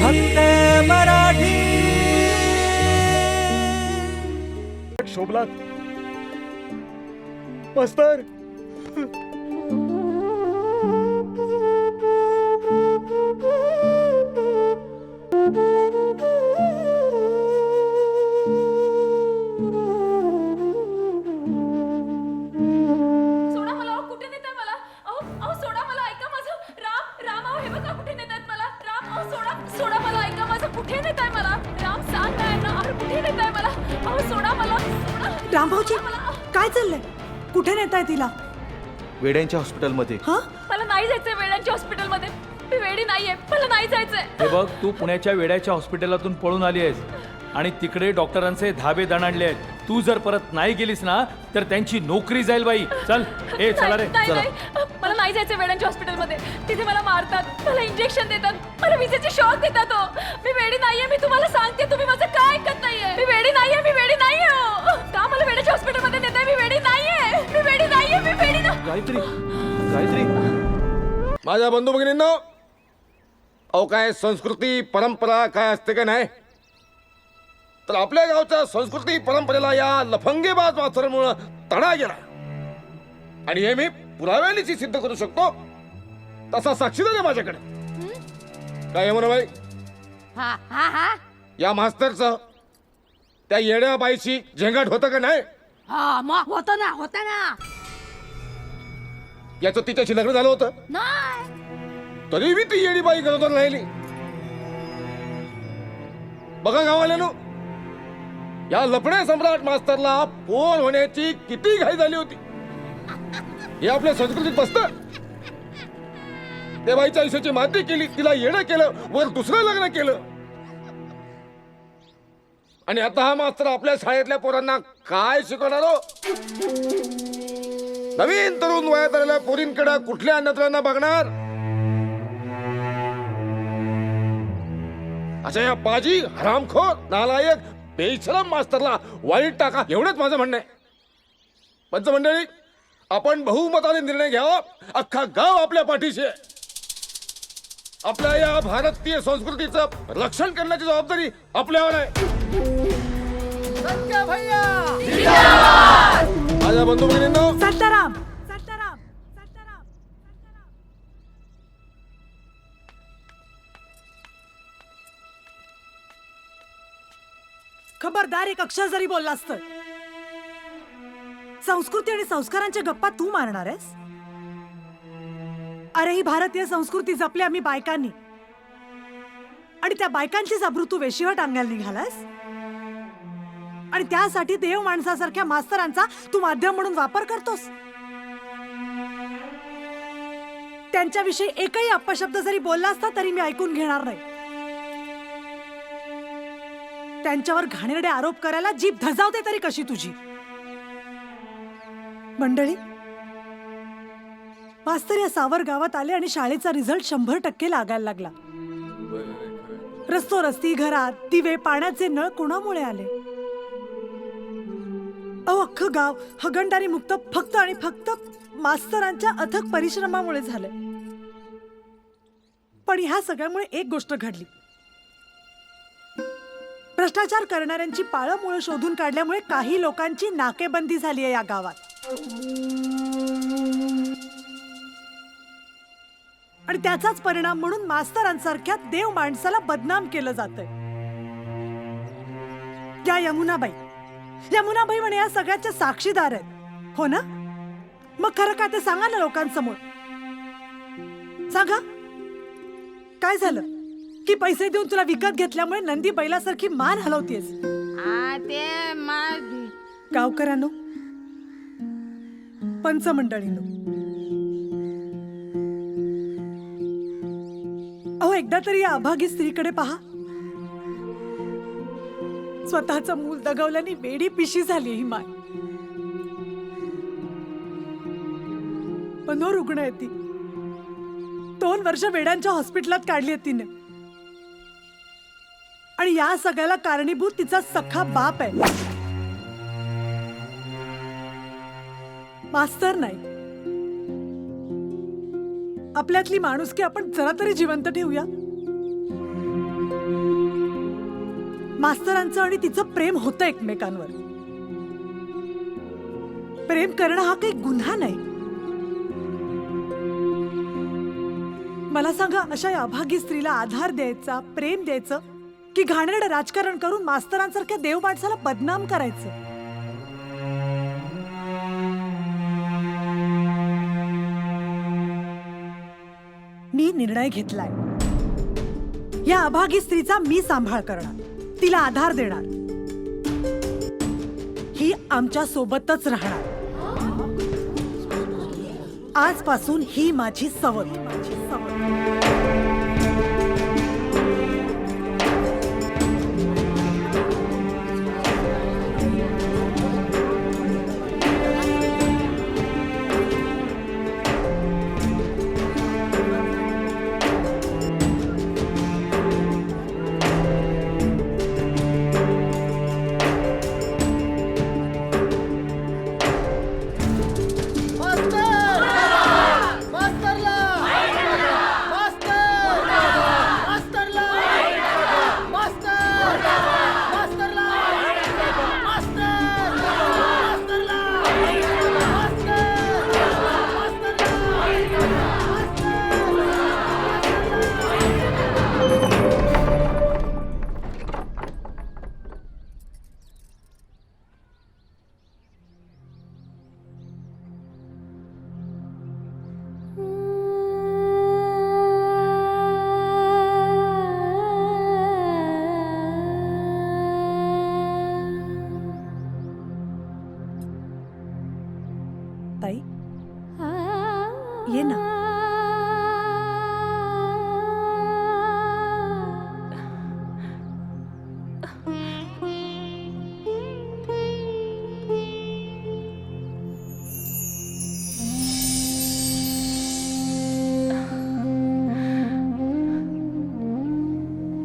फक्त मराठी. शोभला. मास्तर. रामभाऊजी काय चाललंय? कुठे नेताय तिला? वेड्यांच्या हॉस्पिटलमध्ये. हा? मला नाही जायचंय वेळांच्या हॉस्पिटलमध्ये. मी वेडी नाहीये. मला नाही जायचंय. हे बघ तू पुण्याच्या वेड्याच्या हॉस्पिटलातून पळून आली आहेस. आणि तिकडे डॉक्टरांचे धाबे दणाणले आहेत. तू जर परत नाही गेलीस ना तर त्यांची नोकरी जाईल बाई. चल ए चला रे नाही चला. नाही. मला नाही जायचंय वेळांच्या हॉस्पिटलमध्ये. तिथे मला मारतात मला इंजेक्शन देतात मला विजेचे शॉक देतात हो. मी वेडी नाहीये मी तुम्हाला सांगते तुम्ही माझं काय ऐकत नाहीये. मी वेडी नाहीये मी वेडी नाहीये हो. वेड्याच्या हॉस्पिटलमध्ये मी वेडी नाहीये. मी वेडी नाहीये मी वेडी ना गायत्री गायत्री. माझ्या बंधू भगिनींनो अहो काय संस्कृती परंपरा काय असते का नाही? तर आपल्या गावच्या संस्कृती परंपरेला या लफंगेबाज मास्तरांमुळं तडा गेला आणि हे मी पुराव्यानेच सिद्ध करू शकतो तसा साक्षीदार आहे माझ्याकडे. काय म्हणा बाई हा हा हा. या मास्तरचं त्या येड्या बाईशी झेंगाट होतं का नाही? हा मग होतं ना होतं ना. याचं तिच्याशी लग्न झालं होतं? नाही. तरी मी ती येडी बाई गरोदर राहिली. बघा गावाल्यानो या लपणे सम्राट मास्तरला पोर होण्याची किती घाई झाली होती. हे आपल्या संस्कृतीत बसत. त्या बाईच्या आयुष्याची माती केली तिला येणं केलं वर दुसरं लग्न केलं. आणि आता हा मास्तर आपल्या शाळेतल्या पोरांना काय शिकवणार हो? नवीन तरुण वयात आलेल्या पोरींकडे कुठल्या नत्रांना बघणार? अशा या पाजी हरामखोर नालायक बेशरम मास्तरला वाईट टाका एवढंच माझं म्हणणं आहे. पंचमंडळी आपण बहुमताने निर्णय घ्यावा अख्खा गाव आपल्या पाठीशी आहे. आपल्या या भारतीय संस्कृतीचं रक्षण करण्याची जबाबदारी आपल्यावर आहे. माझ्या बंधू भगिनींनो संताराम संताराम संताराम खबरदार एक अक्षर जरी बोललास तर. संस्कृती आणि संस्कारांच्या गप्पा तू मारणार आहेस? अरे ही भारतीय संस्कृती जपली आम्ही बायकांनी. आणि त्या बायकांचीच अब्रू तू वेशीवर टांगायला निघालास आणि त्यासाठी देव माणसासारख्या मास्तरांचा तू माध्यम म्हणून वापर करतोस. त्यांच्याविषयी एकही अपशब्द जरी बोलला असता तरी मी ऐकून घेणार नाही. त्यांच्यावर घाणेरडे आरोप करायला जीभ धजावते तरी कशी तुझी? मंडळी मास्तर या सावर गावात आले आणि शाळेचा रिझल्ट शंभर टक्के लागायला लागला. रस्तो रस्ती घरात दिवे पाण्याचे नळ कोणामुळे आले? अहो अख्खं गाव हगणदारी मुक्त फक्त आणि फक्त मास्तरांच्या अथक परिश्रमामुळे झालं पण ह्या सगळ्यामुळे एक गोष्ट घडली. भ्रष्टाचार करणाऱ्यांची पाळमुळं शोधून काढल्यामुळे काही लोकांची नाकेबंदी झाली आहे या गावात. आणि त्याचाच परिणाम म्हणून मास्तरांसारख्या देव माणसाला बदनाम केलं जात या यमुनाबाई यमुनाबाई म्हणे या सगळ्याच्या साक्षीदार आहेत. हो ना? मग खरं काय ते सांगा ना लोकांसमोर. सांगा. काय झालं? की पैसे देऊन तुला विकत घेतल्यामुळे नंदी बैलासारखी मान हलवतीयस हा ते मा गावकऱ्यांनो पंचमंडळीनो. अहो एकदा तरी या अभागी स्त्रीकडे पहा. स्वतःचं मूल दगवल्याने वेडी पिशी झाली ही माय. मनोरुग्ण आहे ती. दोन वर्ष वेड्यांच्या हॉस्पिटलात काढली आहे तिने. आणि या सगळ्याला कारणीभूत तिचा सखा बाप आहे. मास्तर नाही. आपल्यातली माणुसकी आपण जरा तरी जिवंत ठेवूया. मास्तरांचं आणि तिचं प्रेम होतं एकमेकांवर. प्रेम करणं हा काही गुन्हा नाही. मला सांगा अशा या अभागी स्त्रीला आधार द्यायचा प्रेम द्यायचं की घाणेरडं राजकारण करून मास्तरांसारख्या देव माणसाला बदनाम करायचं? मी निर्णय घेतलाय. या अभागी स्त्रीचा मी सांभाळ करणार. तिला आधार देणार. ही आमच्या सोबतच राहणार. आजपासून ही माझी सवत माझी सवत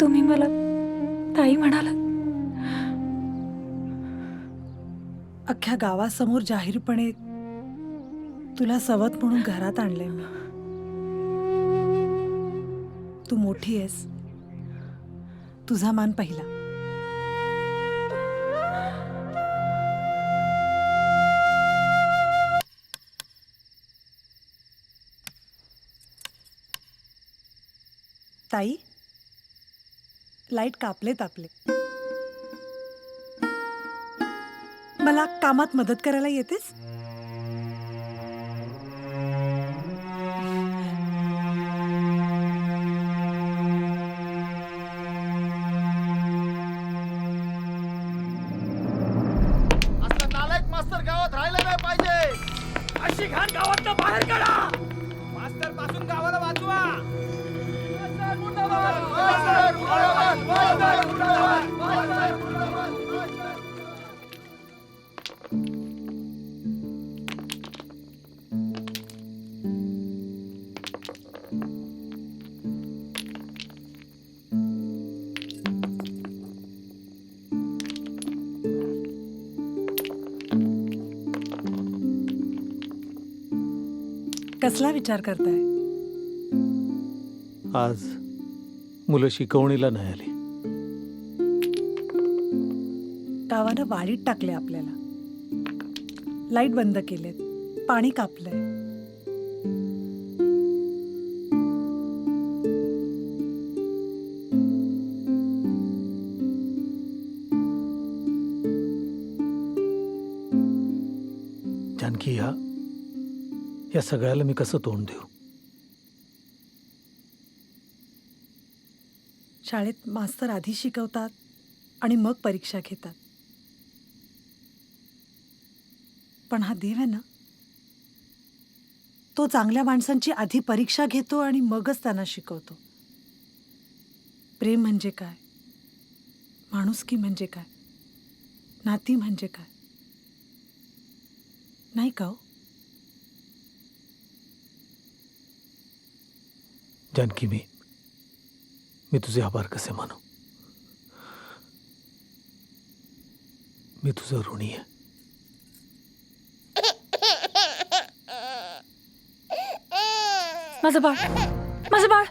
तुम्ही मला ताई म्हणालात अख्ख्या गावासमोर जाहीरपणे तुला सवत म्हणून घरात आणले मी. तू मोठी आहेस. तुझा मान पहिला. ताई? लाइट कापले तापले मला कामात मदत करायला येतेस? कसला विचार करताय? आज मुलं शिकवणीला नाही आली. गावानं वाळीत टाकले आपल्याला. लाइट बंद केलेत. पाणी कापलंय. सगळ्याला मी कसं तोंड देऊ? शाळेत मास्तर आधी शिकवतात आणि मग परीक्षा घेतात. पण हा देव आहे ना? तो चांगल्या माणसांची आधी परीक्षा घेतो आणि मगच त्यांना शिकवतो. प्रेम म्हणजे काय? माणुसकी म्हणजे काय? नाती म्हणजे काय? नाही का हो? जानकी मी मी तुझे आभार कसे मानू? मी तुझं ऋणी आहे माझं बाळ माझं बाळ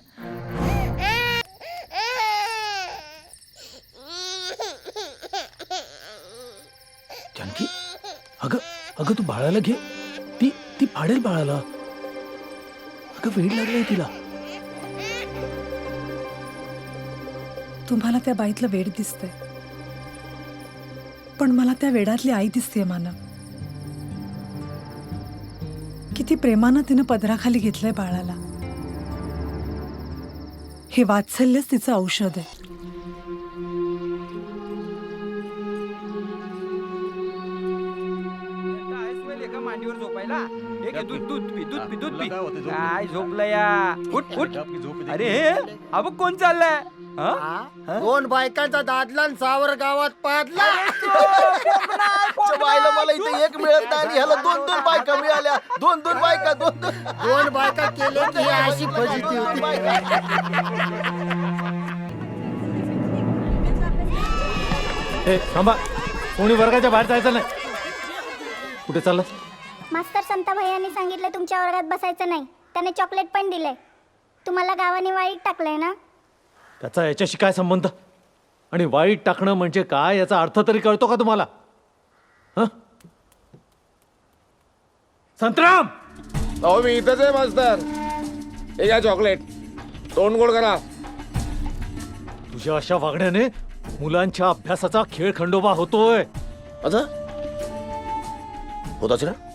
जानकी अगं अगं तू बाळाला घे ती ती फाडेल बाळाला अगं वेळ लागलाय तिला। तुम्हाला त्या बाईतलं वेड दिसतंय. पण मला त्या वेडातली आई दिसते मानव. किती प्रेमानं तिनं पदराखाली घेतलंय बाळाला. हे वात्सल्यच तिचं औषध आहे. मांडीवर झोपायला घे, दूध दूध पी दूध पी दूध पी. काय झोपलं या? उठ उठ. अरे अबो कोण चाललाय? हा? दोन बायकांचा दादला आणि सावर गावात पाडला बायला मला इथे एक मिळत आणि ह्याला दोन दोन बायका मिळाल्या. दोन दोन बायका दोन दोन दोन बायका केले की ही अशी फजिती होती. ए थांबा. कोणी वर्गाच्या बाहेर जायचं नाही. कुठे चाललं मास्तर संता भैयानी सांगितलं तुमच्या वर्गात बसायचं नाही. त्याने चॉकलेट पण दिले तुम्हाला गावाने वाईट टाकलंय ना? त्याचा याच्याशी काय संबंध? आणि वाईट टाकणं म्हणजे काय याचा अर्थ तरी कळतो का तुम्हाला? हं? संतराम! अहो मी इथंच आहे मास्तर. हे घ्या चॉकलेट तोंड गोड करा. तुझ्या अशा वागण्याने मुलांच्या अभ्यासाचा खेळ खंडोबा होतोय. असं? होत असेल ना?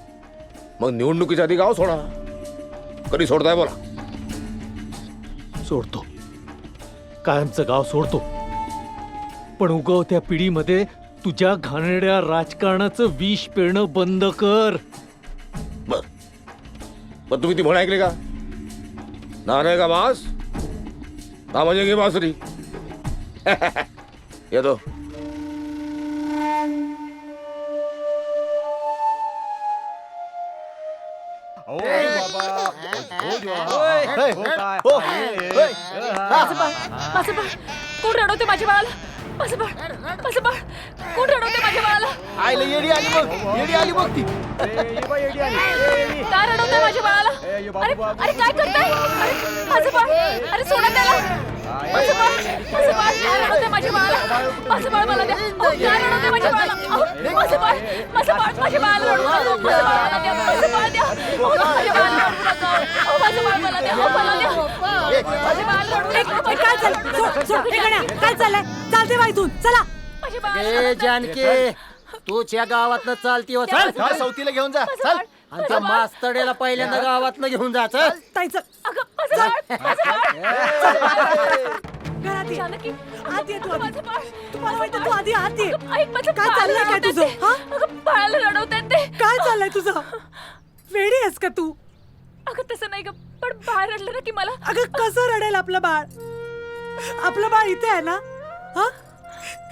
मग निवडणुकीच्या आधी गाव सोडा. कधी सोडताय बोला. सोडतो. कायमचं गाव सोडतो. पण उगवत्या पिढीमध्ये तुझ्या घाणेरड्या राजकारणाचं विष पेरणं बंद कर. बर पण तुम्ही ती म्हण ऐकली का? नारळ का बास ना म्हणजे घे बासरी येतो. माझं बाळ कोण रडवते माझ्या बाळाला? माझं बाळ माझं बाळ कोण रडवते माझ्या बाळाला? आईला येडी आली बघ येडी आली बघ ती. काय रडवते माझ्या बाळाला? अरे अरे काय करताय? अरे, माझं बाळ अरे सोडा त्याला. माझं बाळ माझं बाळ काय रडवते माझ्या बाळाला माझं बाळ मला द्या अहो, काय रडवते माझ्या बाळाला अहो, माझं बाळ माझं बाळ माझ्या बाळाला रडवू नका. माझं बाळ मला द्या माझं बाळ द्या अहो, माझ्या बाळाला रडवू नका. अहो, माझं बाळ मला द्या अहो, मला द्या माझ्या बाळाला रडवू नका. ए, काय चाललं सोड, सोड, ए, गण्या, काय चाललंय चालते बा इथून चला ए जानके तूच या गावातनं चालती हो चल. सवतीला घेऊन जा माझं चल बाळ, आणि त्या. मास्तडेला पहिल्यांदा गावातनं घेऊन जा चल ताई चल. अगं, माझं बाळ, माझं बाळ. घरात ये. जानकी, आत ये तू आधी. माझं बाळ. तुम्हाला माहिती तू आधी आत ये. ऐक माझं काय बाळ चाललंय काय रडवतात तुझं, ते. हा? अगं, बाळाला रडवतात ते. काय चाललंय तुझं? वेडी आहेस का तू? अगं तसं नाही ग पण बाळ रडलं ना की मला. अगं कसं रडेल आपलं बाळ? आपलं बाळ इथे आहे ना? हा?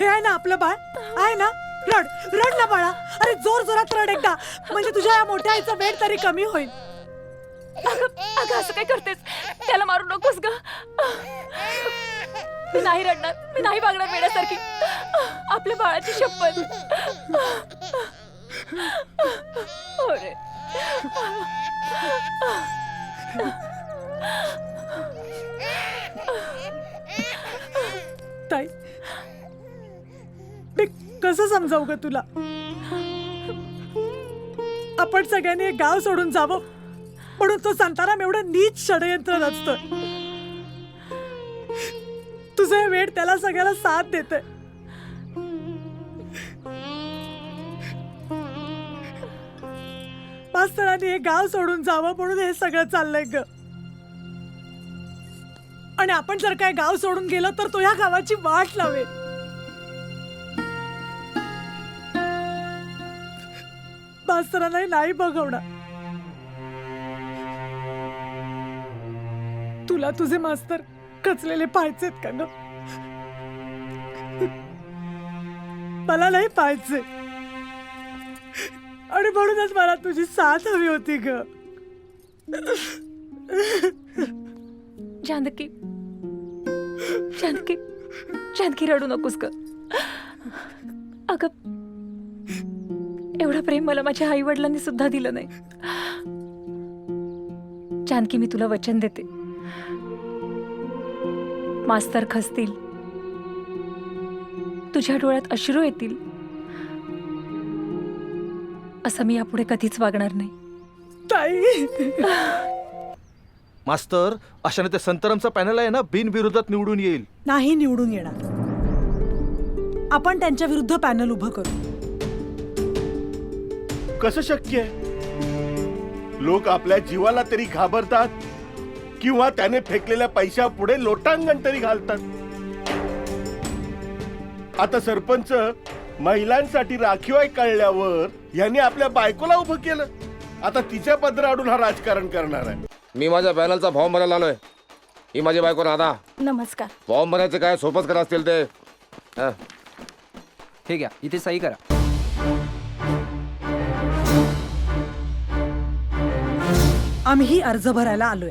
हे आहे ना आपलं बाळ? आहे ना? रड रड ना बाळा. अरे जोर जोरात रड एकदा. म्हणजे तुझ्या या मोठ्या आईचा वेळ तरी कमी होईल. अगं अगं असं काय करतेस? त्याला मारू नकोस ग. मी नाही रडणार. मी नाही वागणार वेड्यासारखी. आपल्या बाळाची शपथ. अरे ताई मी कसं समजावू ग तुला? आपण सगळ्यांनी हे गाव सोडून जावं. म्हणून तो संताराम एवढं नीच षडयंत्र रचतोय. तुझं हे वेळ त्याला सगळ्याला साथ देते मास्तरांनी हे गाव सोडून जावं म्हणून हे सगळं चाललंय ग. आणि आपण जर काय गाव सोडून गेलो तर तो ह्या गावाची वाट लावेल. मास्तरांनाही नाही बघवणार. तुला तुझे मास्तर कचलेले पाहायचेत का ग? मला नाही पाहायचे. आणि म्हणूनच मला तुझी साथ हवी होती ग. जानकी. जानकी. जानकी रडू नकोस ग. अगं एवढं प्रेम मला माझ्या आई वडिलांनी सुद्धा दिलं नाही. जानकी मी तुला वचन देते. मास्तर खसतील. तुझ्या डोळ्यात अश्रू येतील. असं मी यापुढे कधीच वागणार नाही. ताई! मास्तर अशाने ते संतरमचा पॅनल आहे ना बिनविरोधात निवडून येईल. नाही निवडून येणार. आपण त्यांच्या विरुद्ध पॅनल उभं करू. कसं शक्य आहे? लोक आपल्या जीवाला तरी घाबरतात किंवा त्याने फेकलेल्या पैशापुढे लोटांगण तरी घालतात. आता सरपंच महिलांसाठी राखीव आहे कळल्यावर यांनी आपल्या बायकोला उभं केलं. आता तिच्या पदराडून हा राजकारण करणार आहे. मी माझ्या पॅनलचा फॉर्म भरायला आलोय. ही माझी बायको राधा. नमस्कार. फॉर्म भरायचे काय? सोपच करा असतील ते. हा. हे घ्या इथे सही करा. आम्ही अर्ज भरायला आलोय.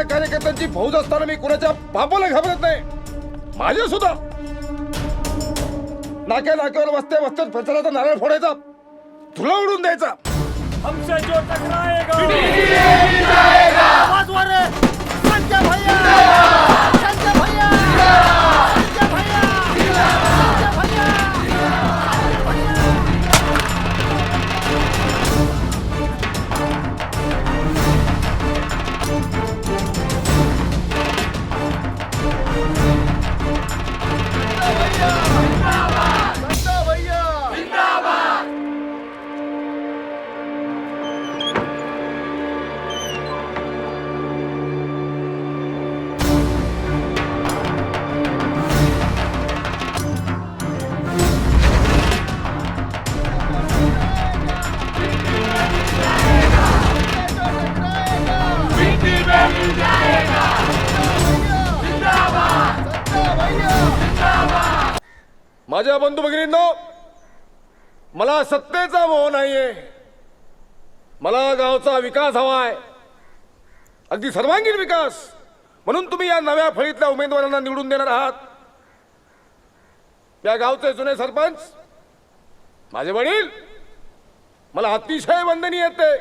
तुमच्यासारख्या कार्यकर्त्यांची फौज असताना मी कुणाच्या बापाला घाबरत नाही माझे सुद्धा नाक्या नाक्यावर वस्त्या वस्त्यात प्रचाराचा नारळ फोडायचा धुला उडून द्यायचा आवाज वर आहे. माझ्या बंधू भगिनींनो मला सत्तेचा मोह नाहीये. मला गावचा विकास हवाय. अगदी सर्वांगीण विकास. म्हणून तुम्ही या नव्या फळीतल्या उमेदवारांना निवडून देणार आहात. या गावचे जुने सरपंच माझे वडील मला अतिशय वंदनीय आहेत ते.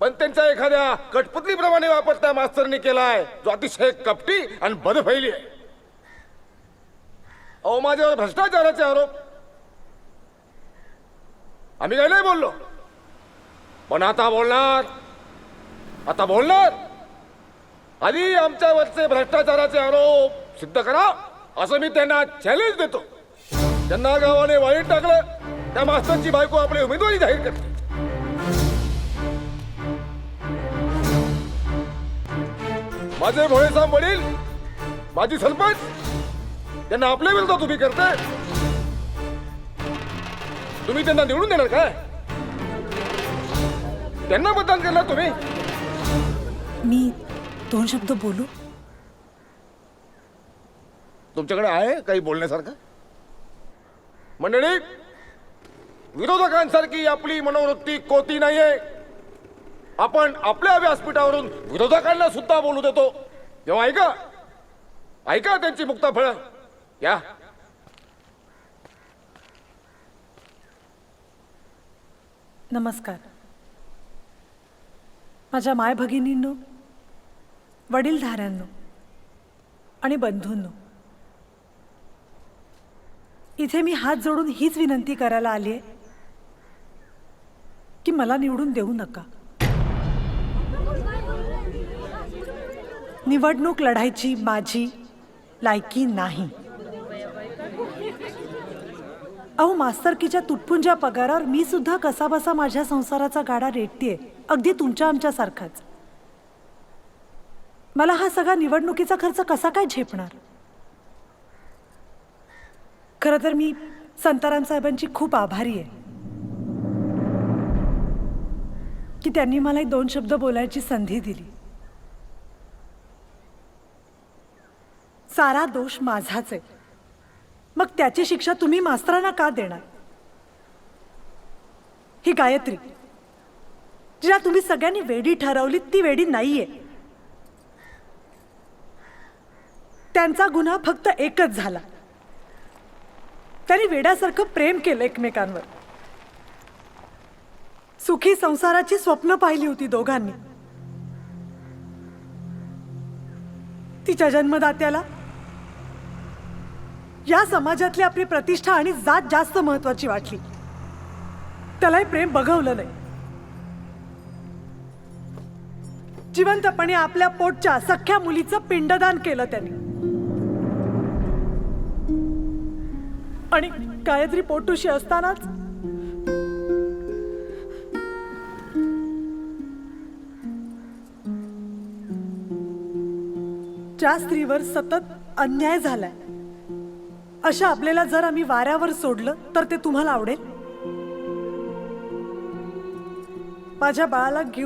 पण त्यांच्या एखाद्या कठपुतलीप्रमाणे वापर त्या मास्तरनी केलाय जो अतिशय कपटी आणि बदफैली आहे. अहो माझ्यावर भ्रष्टाचाराचे आरोप. आम्ही काय नाही बोललो. पण आता बोलणार. आता बोलणार. आधी आमच्यावरचे भ्रष्टाचाराचे आरोप सिद्ध करा. असं मी त्यांना चॅलेंज देतो. त्यांना गावाने वाईट टाकलं त्या मास्तरची बायको आपली उमेदवारी जाहीर करते. माझे भोळेसाम वडील माझी सरपंच त्यांना आपल्या विरोधात उभी करते तुम्ही त्यांना निवडून देणार काय? त्यांना मतदान करणार तुम्ही? मी दोन शब्द बोलू? तुमच्याकडे आहे काही बोलण्यासारखं? मंडळी विरोधकांसारखी आपली मनोवृत्ती कोती नाहीये. आपण आपल्या व्यासपीठावरून विरोधकांना सुद्धा बोलू देतो. तेव्हा ऐका. ऐका त्यांची मुक्ताफळ. या. नमस्कार. माझ्या माय भगिनींनो वडीलधाऱ्यांनो आणि बंधूंनो इथे मी हात जोडून हीच विनंती करायला आली आहे की मला निवडून देऊ नका. निवडणूक लढायची माझी लायकी नाही. अहो मास्तरकीच्या तुटपुंज्या पगारावर मी सुद्धा कसाबसा माझ्या संसाराचा गाडा रेटतेय. अगदी तुमच्या आमच्यासारखाच. मला हा सगळा निवडणुकीचा खर्च कसा काय झेपणार? खरं तर मी संताराम साहेबांची खूप आभारी आहे. की त्यांनी मला एक दोन शब्द बोलायची संधी दिली. सारा दोष माझाच आहे. मग त्याची शिक्षा तुम्ही मास्तरांना का देणार? ही गायत्री जिला तुम्ही सगळ्यांनी वेडी ठरवली ती वेडी नाहीये. त्यांचा गुन्हा फक्त एकच झाला. त्यांनी वेड्यासारखं प्रेम केलं एकमेकांवर. सुखी संसाराची स्वप्न पाहिली होती दोघांनी. तिच्या जन्मदात्याला या समाजातली आपली प्रतिष्ठा आणि जात जास्त महत्वाची वाटली. त्यालाही प्रेम बघवलं नाही. जिवंतपणे आपल्या पोटच्या सख्या मुलीचं पिंडदान केलं त्यांनी. आणि गायत्री पोटुशी असतानाच ज्या स्त्रीवर सतत अन्याय झालाय अशा आपल्याला जर आम्ही वाऱ्यावर सोडलं तर ते तुम्हाला आवडेल? माझ्या बाळाला घेऊन